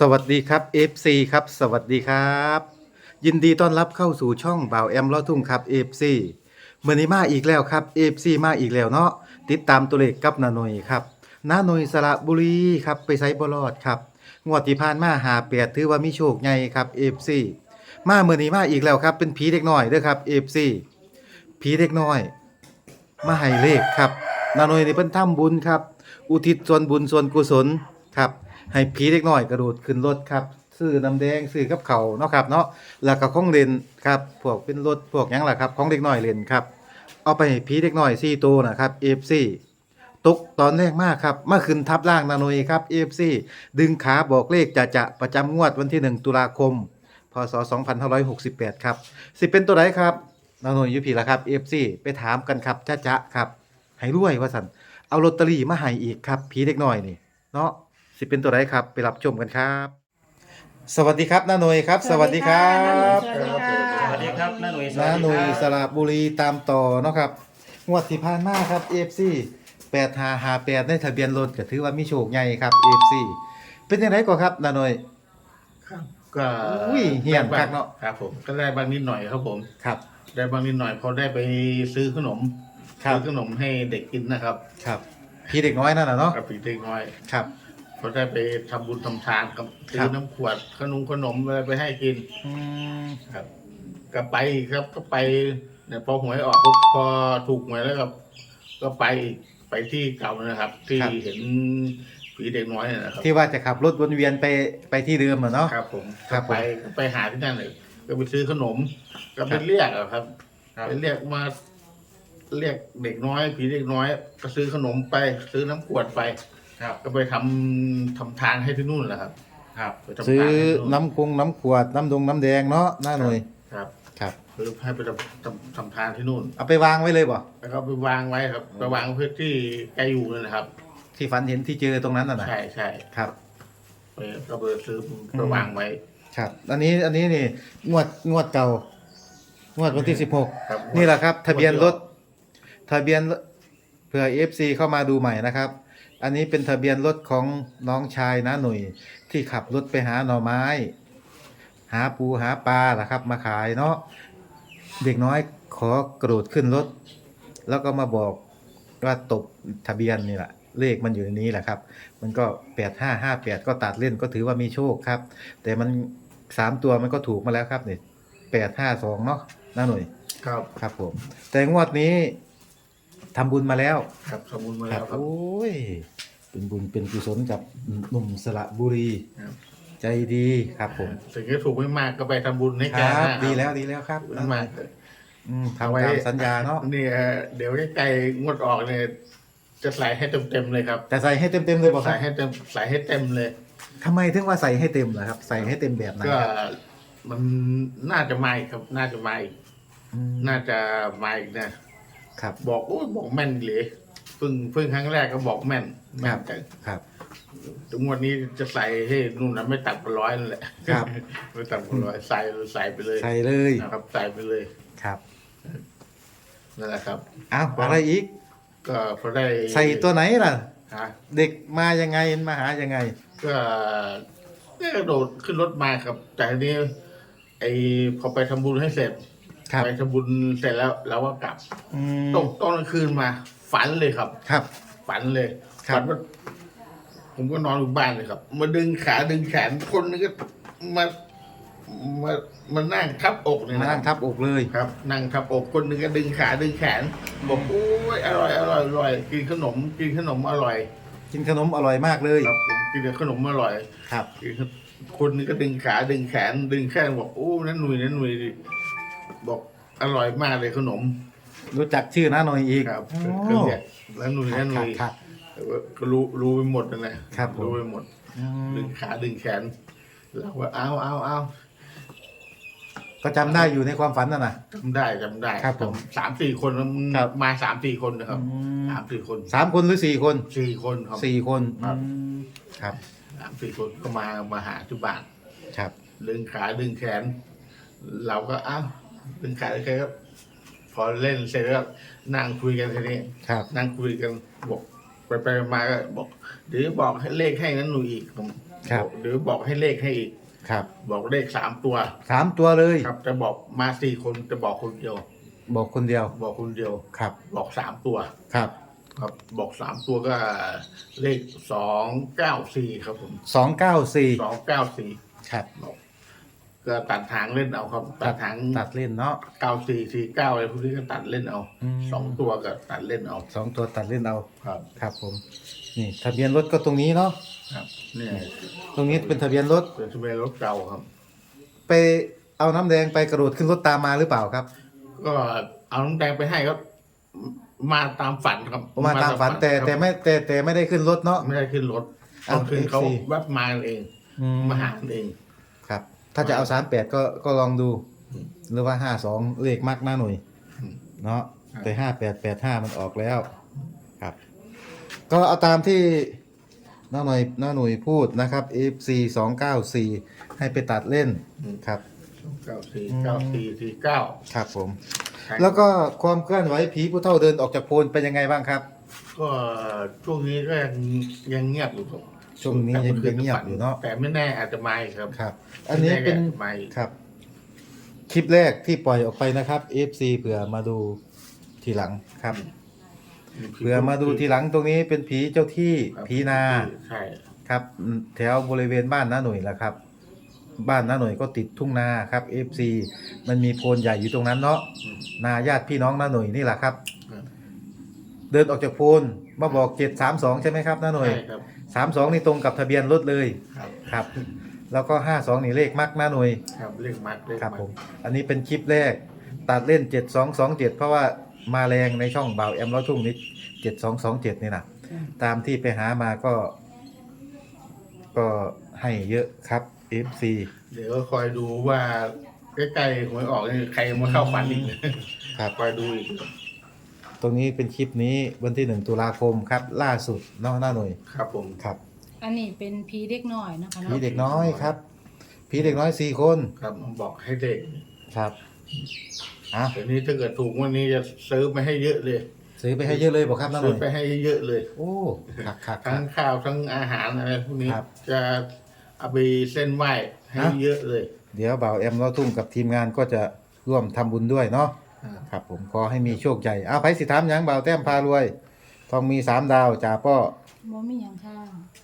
สวัสดีครับ FC ครับ สวัสดีครับ ยินดีต้อนรับเข้าสู่ช่องบ่าวแอมลอทุ่งครับ FC เมื่อนี้มาอีกแล้วครับ FC มาอีกแล้วเนาะติดตามตัวเลขกับนาหน่ยครับนาหน่ยสระบุรีครับไปไซบอลอดครับงวดที่ผ่านมาหาเปียดถือว่ามีโชคใหญ่ครับ FC มาเมื่อนี้มาอีกแล้วครับ เป็นผีเด็กน้อยเด้อครับ FC ผีเด็กน้อย มาให้เลขครับนาหน่ยในเพิ่นทำบุญครับ อุทิศส่วนบุญส่วนกุศล ครับ ให้ผีเด็กน้อยกระโดดขึ้นรถครับซื้อน้ำแดงซื้อกับเขาเนาะครับเนาะแล้วก็ของเล่นครับพวกเป็นรถพวกหยังล่ะครับของเด็กน้อยเล่นครับ เอาไปให้ผีเด็กน้อย4ตัวนะครับ FC ตกตอนแรกมากครับมาขึ้นทับล่างนาโนยครับ FC ดึงขาบอกเลขจะจะประจำงวดวันที่ 1 ตุลาคม พศ 2568 ครับ สิเป็นตัวไหนครับนาโนยอยุพีละครับ FC ไปถามกันครับจ้าจะครับ ให้รวยว่าสันเอาลอตเตอรี่มาให้อีกครับผีเด็กน้อยนี่เนาะ สิเป็นตัวไหนครับ ไปรับชมกันครับ สวัสดีครับน้าหน่ยครับ สวัสดีครับสวัสดีค่ะสวัสดีครับน้าหนุ่ยสวัน้าสดีหน่ยครับสระบุรีตามต่อเนาะครับงวดที่ผ่านมาครับ FC 8 5 5 8ในทะเบียนรถก็ถือว่ามีโชคใหญ่ครับ FC เป็นยังไงก่อนครับน้าหน่ยครับก็อุ้ยเหี้ยนคักเนาะ ครับผมก็ได้บางนิดหน่อยครับผม ครับได้บางนิดหน่อยพอได้ไปซื้อขนมครับซื้อขนมให้เด็กกินนะครับครับพี่เด็กน้อยนั่นน่ะเนาะกับปีเด็กน้อย ครับ พอได้ไปทำบุญทำทานครับซื้ครัอบน้ำขวดขนมขนมอะไรไปให้กิน อืมครับก็ไปครับก็ไปเนี่ยพอหวยออกปุ๊บพอถูกหวยแล้วก็ก็ไปไปที่เก่านะครับ ที่เห็นผีเด็กน้อยเนยนะครับที่ว่าจะขับรถวนเวียนไปไปที่เดิมอะเนาะ ครับผมครับผม ไปไปหาที่นั่นเลยก็ไปซื้อขนม ก็ไปเรียกอะครับครับไปเรียกมาเรียกเด็กน้อยผีเด็กน้อย ก็ซื้อขนมไปซื้อน้ำขวดไป ครับ ก็ไปทำทำทานให้ที่นู่นแหละครับครับ ไปทำทานซื้อให้ที่น้ำคงน้ำขวดน้ำดงน้ำแดงเนาะน้าหน่ยครับครับซื้อให้ไปทำทำทำทานที่นู่น เอาไปวางไว้เลยบ่แล้วก็ไปวางไว้ครับไปวางเพื่อที่แกอยู่นั่นนะครับ ที่ฝันเห็นที่เจอตรงนั้นน่ะนะใช่ใช่ครับ ไปก็ไปซื้อไปวางไว้ ครับ อันนี้อันนี้นี่งวดงวดเก่างวดวันที่สิบหกครับ นี่แหละครับ ทะเบียนรถทะเบียนรถเผื่อเอฟซีเข้ามาดูใหม่นะครับ อันนี้เป็นทะเบียนรถของน้องชายนะหนุ่ยที่ขับรถไปหาหน่อไม้ หาปูหาปลาล่ะครับ มาขายเนาะเด็กน้อยขอกระโดดขึ้นรถ แล้วก็มาบอกว่าตกทะเบียนนี่แหละเลขมันอยู่ในนี้แหละครับ มันก็แปดห้าห้าแปดก็ตัดเล่นก็ถือว่ามีโชคครับ แต่มันสามตัวมันก็ถูกมาแล้วครับเนี่ยแปดห้าสองเนาะน้าหน่ยครับครับผม แต่งวดนี้ ทำบุญมาแล้ว ครับสมุนมาคแล้รับวครับ โอ้ย เป็นบุญเป็นกุศลกับหนุ่มสระบุรี ครับ ใจดีครับผมถึงจะถูกไม่มากก็ไปทำบุญให้คแกรับ นะครับดีแล้วดีแล้วครับไม่มาก อืมทำตามสัญญาเนาะเนี่ยเดี๋ยวใกล้ๆงวดออกเนี่ยจะใส่ให้เต็มๆเลยครับแต่ใส่ให้เต็มเต็มๆเลยบอกคใส่รับให้เต็มใส่ให้เต็มเลย ทำไมถึงว่าใส่ให้เต็มล่ะครับ ใส่ให้เต็มแบบไหนก็ครับมันน่าจะมาอีกครับ น่าจะมาอีกอืมน่าจะมาอีกนะ ครับ บอกโอ้ยบอกแม่นเลยเพิ่งเพิ่งครั้งแรกก็บอกแม่นแม่นแต่ครับถึงวันนี้จะใส่ให้นู่นนะไม่ต่ำกว่าร้อยนั่นแหละครับ ไม่ต่ำกว่าร้อยใส่ใส่ไปเลยใส่เลยนะครับใส่ไปเลยครับนั่นแหละครับอ้าวอะไรอีก ก็พอได้ใส่ตัวไหนล่ะฮะเด็กมายังไงมาหายังไง ก็ก็กระโดดขึ้นรถมาครับ แต่ทีนี้ไอ้พอไปทำบุญให้เสร็จ ครับ ไปทำบุญเสร็จแล้วเราก็กลับอืมตกตอนกลางคืนมา ฝันเลยครับ ครับ ฝันเลยครับ ฝันว่าผมก็นอนอยู่บ้านเลยครับ มาดึงขาดึงแขนคนนึงก็มามามานั่งทับอกเนี่ยมานะนั่งทับอกเลย ครับ นั่งทับอกคนนึงก็ดึงขาดึงแขนบอกโอ้ยอร่อยอร่อยอร่อยกินขนมกินขนมอร่อยกินขนมอร่อยมากเลย ครับผมกินแต่ขนมอร่อย ครับ คนนึงก็ดึงขาดึงแขนดึงแขนบอกโอ้นั่นหนุ่ยนั่นหนุ่ย บอกอร่อยมากเลยขนมรู้จักชื่อน้าหน่อยอีกครับโอ้ก็เรียกแล้วหนุ่ยครันั่บนหครันุ่บยครับแต่ว่าก็รู้รู้ไปหมดนั่นแหละครับผม รู้ไปหมดอืมดึงขาดึงแขนเราก็เอาเอาเอาก็จำได้อยู่ในความฝันน่ะนะ จำได้จำได้ครับผมสามสี่คนแล้วมันครับ มาสามสี่คนนะครับอืมสามสี่คนสามคนหรือสี่คนสี่คนครับ สี่คนครับ อืมครับ สามสี่คนก็มามาหาที่บ้าน ครับ ดึงขาดึงแขน เราก็อ้าว ดึงขาดึงแขนก็พอเล่นเสร็จแล้วนั่งคุยกันทีนี้ครับ นั่งคุยกันบอกไปไปมาก็บอกเดี๋ยวบอกให้เลขให้นั้นหนูอีกผมครับ หรือบอกให้เลขให้อีกครับบอกเลขสามตัว สามตัวเลย ครับจะบอกมาสี่คนจะบอกคนเดียว บอกคนเดียว บอกคนเดียว ครับ บอกสามตัว ครับ ครับบอกสามตัวก็เลขสองเก้าสี่ครับผมสองเก้าสี่สองเก้าสี่ครับก็ ตัดทางเล่นเอาครับ ตัดทางตัดเล่นเนาะเก้าสี่สี่เก้าอะไรพวกนี้ก็ตัดเล่นเอาอืมสองตัวก็ตัดเล่นเอาสองตัวตัดเล่นเอาครับ ครับผม นี่ทะเบียนรถก็ตรงนี้เนาะครับเนี่ยตรงนี้เป็นทะเบียนรถเป็นทะเบียนรถเก่าครับ ไปเอาน้ำแดงไปกระโดดขึ้นรถตามมาหรือเปล่าครับ ก็เอาน้ำแดงไปให้ก็มาตามฝันครับมาตามฝันแต่ครับแต่ไม่แต่แต่ไม่ได้ขึ้นรถเนาะไม่ได้ขึ้นรถอ้าวตอนคืนเขา FC แวบมาเองอืมาหาเองครับ ถ้าจะเอาสามแปดก็ก็ลองดูอืมหรือว่าห้าสองเลขมากหน้าหน่วยอืมเนาะครับแต่ห้าแปดแปดห้ามันออกแล้วครับ ก็เอาตามที่น้าหน่วยน้าหน่วยพูดนะครับ FC สองเก้าสี่ให้ไปตัดเล่นครับเก้าสี่อืมเก้าสี่สี่เก้าครับผม แล้วก็ความเคลื่อนไหวผีผู้เฒ่าเดินออกจากโพนเป็นยังไงบ้างครับ ก็ช่วงนี้ก็ยังยังเงียบอยู่ครับ ช่วงนี้ยังยังเงียบอยู่เนาะแต่ไม่แน่อาจจะมาอีกครับ ครับ อันนี้เป็นไม่แอาจจะมาอีกครับ คลิปแรกที่ปล่อยออกไปนะครับ FC เผื่อมาดูทีหลังครับเผื่อมาดูทีหลังตรงนี้เป็นผีเจ้าที่ครับผีนาใช่ครับอืมแถวบริเวณบ้านน้าหน่วยแหละครับ บ้านน้าหน่วยก็ติดทุ่งนาครับ FC มันมีโพนใหญ่อยู่ตรงนั้นเนาะอืมนาญาติพี่น้องน้าหน่วยนี่แหละครับครับเดินออกจากโพนมาบอก732ใช่ไหมครับน้าหน่วยใช่ครับ 32นี่ตรงกับทะเบียนรถเลยครับครับ แล้วก็52นี่เลขมักน้าหน่วยครับเลขมัดเลขครับมัดผมอันนี้เป็นคลิปแรกตัดเล่น7227เพราะว่ามาแรงในช่องเบาแอมร้อยทุ่งนี้7227นี่นะตามที่ไปหามาก็ ก็ให้เยอะครับ FC เดี๋ยวก็คอยดูว่าใกล้ๆหวยออกนี่ใครมาเข้าฝันอีกครับ คอยดูอีก ตรงนี้เป็นคลิปนี้วันที่1ตุลาคมครับ ล่าสุดเนอกหน้าหน่วยครับผม ครับอันนี้เป็นผีเด็กน้อยนะคะผีเนาะเด็กน้อยครับผีเด็กน้อยสี่คนครับผมบอกให้เด็กครับอะเดี๋ยวนี้ถ้าเกิดถูกวันนี้จะซื้อไปให้เยอะเลย ซื้อไปให้เยอะเลยบอกครับน้าหซื้น่อวยไปให้เยอะเลย โอ้คักคักคทั้รังบข้าวทั้งอาหารอะไรพวกนี้ครับจะเอาไปเส้นไหว้ให้ฮะ เยอะเลย เดี๋ยวบ่าวแอมเราทุ่งกับทีมงานก็จะร่วมทำบุญด้วยเนาะอ่า ครับผมขอให้มีโชคใหญ่เอาไปสิถามหยังบ่าวแต้มพารวย ทองมีสามดาวจ่าป้อบ่มีหยังค่ะ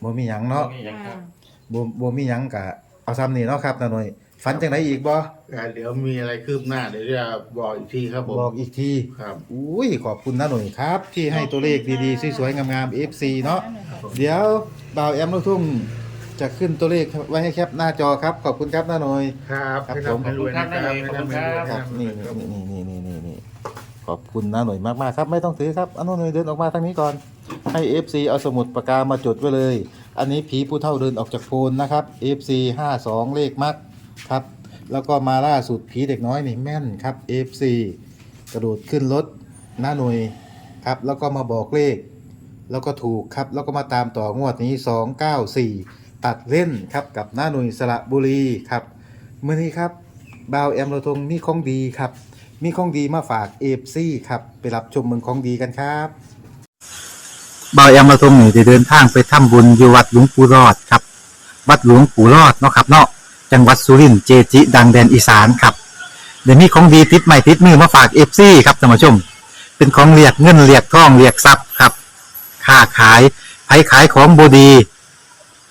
บ่มีหยังเนาะค่ะบ่บ่มีหยังกะเอาซ้ำนี่เนาะครับนาหน่อยฝันจังไดอีกบ่อ่าเดี๋ยวมีอะไรคืบหน้าเดี๋ยวจะบอกอีกทีครับผมบอกอีกทีครับอุ้ยขอบคุณนาหน่อยครับ ที่ให้ตัวเลขดีๆสวยๆงามๆ FC เนาะ เดี๋ยวบ่าวแอมเราทุ่ง จะขึ้นตัวเลขไว้ให้แคปหน้าจอครับ ขอบคุณครับนาหน่อย ครับครับให้ผมร่ำให้รวยนะครับขอบคุณครับให้ครับำให้นี่วยครับนี่นี่นี่นี่นี่ขอบคุณนะหน่อยมาก ๆ ครับ ไม่ต้องถือครับอันนู้นหน่อยเดินออกมาทางนี้ก่อน ให้ FC เอาสมุดปากกามาจดไว้เลย อันนี้ผีผู้เท่าเดินออกจากโพนนะครับ FC 52 เลขมักครับ แล้วก็มาล่าสุดผีเด็กน้อยนี่แม่นครับ FC กระโดดขึ้นรถหน้าหน่วยครับ แล้วก็มาบอกเลข แล้วก็ถูกครับ แล้วก็มาตามต่องวดนี้ 294 ตัดเล่นครับกับหน้าหน่วยสระบุรีครับเมื่อนี้ครับบาวแอมโรทงมีของดีครับ มีของดีมาฝากเอฟซีครับไปรับชมเมืองของดีกันครับบาวแอมโรทงนี่ได้เดินทางไปทำบุญอยู่วัดหลวงปู่รอดครับ วัดหลวงปู่รอดเนาะครับเนาะจังหวัดสุรินทร์เจจิ ดังแดนอีสานครับเดี๋ยวนี้ของดีติดใหม่ติดมือมาฝากเอฟซีครับท่านผู้ชม เป็นของเรียกเงินเรียกทองเรียกทรัพย์ครับ ค้าขายไผขายของบดี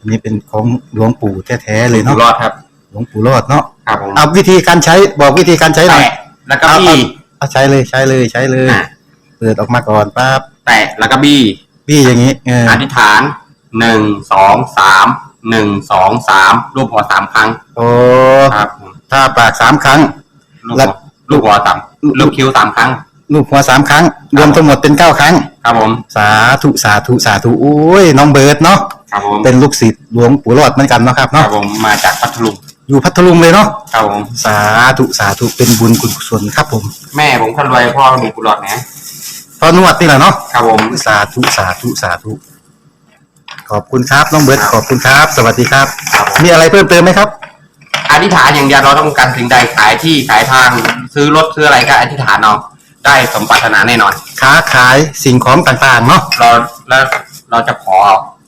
อันนี้เป็นของหลวงปู่แท้ๆเลยอยู่เนาะรอดครับ หลวงปู่รอดเนาะครับผมเอาวิธีการใช้บอกวิธีการใช้หน่อยแตะแล้วก็บี้ เอาใช้เลยใช้เลยใช้เลยอะ เปิดออกมาก่อนปั๊บแตะแล้วก็บี้พี่อย่างนี้เอออธิษฐานหนึ่งสองสามหนึ่งสองสามรูปหัวสามครั้งโอ้ครับผมถ้าปากสามครั้ง ลูกแล้หัวว ลูกหัวสามลูกคิ้วสามครั้ง ลูกหัวสามครั้ง รวมทั้งหมดเป็นเก้าครั้ง ครับผม สาธุสาธุสาธุโอ้ยน้องเบิร์ดเนาะ ครับผมเป็นลูกศิษย์หลวงปู่รอดเหมือนกันเนาะครับครับเนาะผมมาจากพัทลุงอยู่พัทลุงเลยเนาะครับผมสาธุสาธุเป็นบุญคุณกุศลครับผมแม่ผมคนรวยพ่อมีกุหลาบนะพอนวดนี่แหละเนาะครับผมสาธุสาธุสาธุ ขอบคุณครับน้องเบิร์ดขอบคุณครับ สวัสดีครับ ครับผมมีอะไรเพิ่มเติมไหมครับ อธิษฐานอย่างเดียวเราต้องการสิ่งใดขายที่ขายทางซื้อรถซื้ออะไรก็อธิษฐานเอาได้สมปรารถนาแน่นอนค้าขายสิ่งของต่างๆเนาะเราแล้วเราจะขอ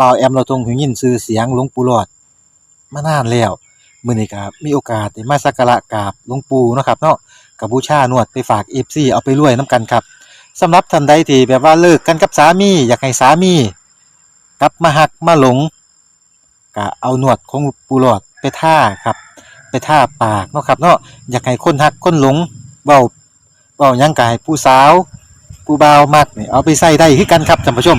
บ่าวแอมเราทรงหูยินชื่อเสียงหลวงปู่หลอดมานานแล้วมื้อนี้ก็มีโอกาสได้มาสักการะกราบหลวงปู่เนาะครับเนาะกับบูชานวดไปฝาก FC เอาไปรวยนํกันครับสำหรับท่านใดที่แบบว่าเลิกกันกับสามี อยากให้สามีกลับมาหักมาหลงก็เอาหนวดของปูหลอดไปท่าครับ ไปท่าปากเนาะครับเนาะอยากให้คนหักคนหลงเว้าเว้ายังกายผู้สาว ผู้บ่าวมักนี่เอาไปใส่ได้คือกันครับท่านผู้ชม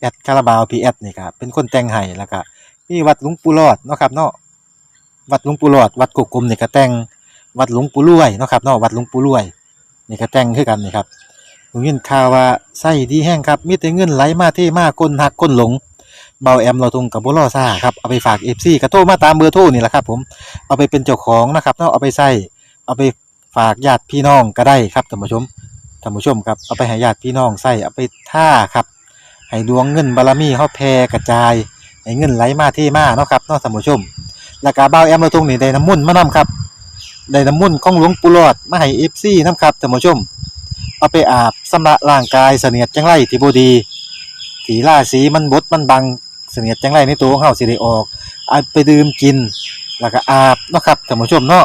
แอดคาราบาวพีแอดนี่ครับเป็นคนแต่งให้แล้วก็มีวัดหลวงปู่รอดเนาะครับเนาะวัดหลวงปู่รอด วัดกุกกลมนี่ก็แต่งวัดหลวงปู่รวยเนาะครับเนาะวัดหลวงปู่รวยนี่ก็แต่งคือกันนี่ครับผมยินข่าวว่าไส้ดีแห้งครับมีแต่เงินไหลมาเทมาคนหักคนหลงเบาแอมเราทงกับบุรอซ่าครับเอาไปฝากเอฟซีกระโทรมาตามเบอร์โทรนี่แหละครับ ผมเอาไปเป็นเจ้าของนะครับเนาะเอาไปใส่เอาไปฝากญาติพี่น้องก็ได้ครับท่านผู้ชมท่านผู้ชมครับเอาไปให้ญาติพี่น้องใส่เอาไปท่าครับ ให้ดวงเงินบารมีเขาแผ่กระจายให้เงินไหลมาที่มาเนาะครับเนาะท่านผู้ชม แล้วก็เบาแอมเราทงนี่ได้น้ำมุ่นมานํครับได้น้ำมุ่นของหลวงปู่หลอดมาให้เอฟซีนํครับท่านผู้ชม เอาไปอาบสำระร่างกายเสนียดจังไรที่บดีสีล่าสีมันบดมันบังเสนียดจังไรในตัวของเฮาสิได้ออกเอาไปดื่มกิน แล้วก็อาบเนาะครับท่านผู้ชมเนาะ